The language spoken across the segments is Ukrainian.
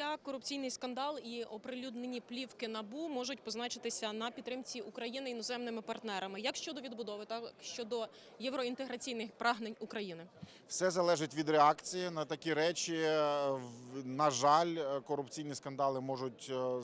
як корупційний скандал і оприлюднені плівки набу можуть позначитися на підтримці України іноземними партнерами, як щодо відбудови, так щодо євроінтеграційних прагнень України? Все залежить від реакції на такі речі. Е, На жаль, е, корупційні скандали можуть е,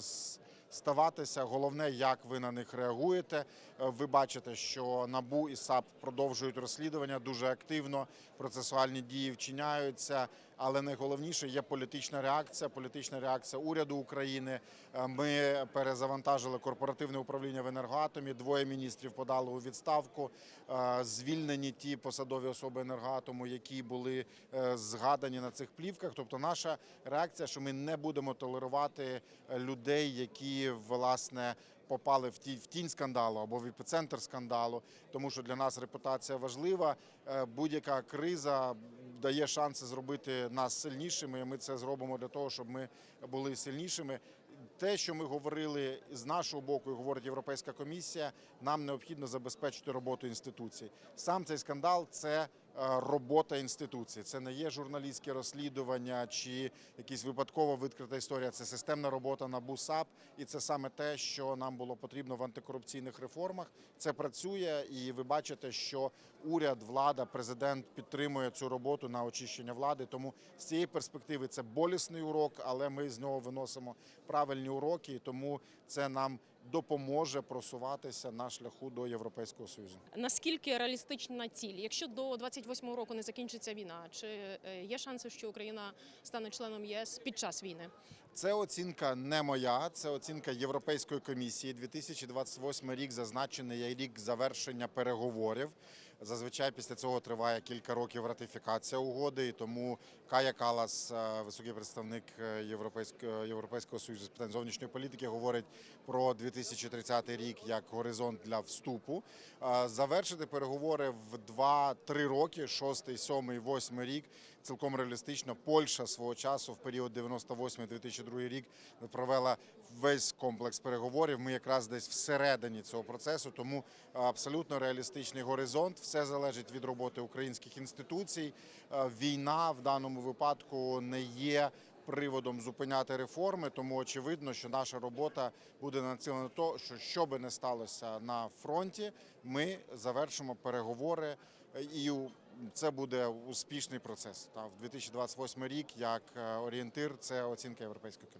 ставатися. Головне, як ви на них реагуєте. Ви бачите, що НАБУ і САП продовжують розслідування дуже активно. Процесуальні дії вчиняються, але найголовніше є політична реакція. Політична реакція уряду України. Е, Ми перезавантажили корпоративне управління в енергоатомі. Двоє міністрів подали у відставку. Е, Звільнені ті посадові особи енергоатому, які були е, згадані на цих плівках. Тобто, наша реакція, що ми не будемо толерувати людей, які власне. Попали в ті в тінь скандалу або в епіцентр скандалу, тому що для нас репутація важлива. Будь-яка криза дає шанси зробити нас сильнішими. і Ми це зробимо для того, щоб ми були сильнішими. Те, що ми говорили з нашого боку, і говорить Європейська комісія, нам необхідно забезпечити роботу інституцій. Сам цей скандал це робота інституцій. Це не є журналістське розслідування чи якась випадково відкрита історія. Це системна робота на БУСАП, і це саме те, що нам було потрібно в антикорупційних реформах. Це працює, і ви бачите, що уряд, влада, президент підтримує цю роботу на очищення влади. Тому з цієї перспективи це болісний урок, але ми з нього виносимо правильні уроки, тому це нам допоможе просуватися на шляху до Європейського союзу. Наскільки реалістична ціль? Якщо до 28-го року не закінчиться війна, чи е, є шанси, що Україна стане членом ЄС під час війни? Це оцінка не моя, це оцінка Європейської комісії. 2028 рік зазначений рік завершення переговорів. Зазвичай після цього триває кілька років ратифікація угоди, і тому Кая Калас, е, високий представник е, Європейського Європейського союзу з питань зовнішньої політики, говорить про 2030 рік як горизонт для вступу. Е, Завершити переговори в 2-3 роки, 6, 7, 8 рік, цілком реалістично. Польща свого часу в період 98-2002 рік провела весь комплекс переговорів. Ми якраз десь всередині цього процесу, тому абсолютно реалістичний горизонт. Все залежить від роботи українських інституцій. Е, Війна в даному випадку не є. Приводом зупиняти реформи, тому очевидно, що наша робота буде націлена на те, що що би не сталося на фронті, ми завершимо переговори, е, і у- це буде успішний процес. Та в 2028 рік, як е, орієнтир, це оцінка Європейської комісії.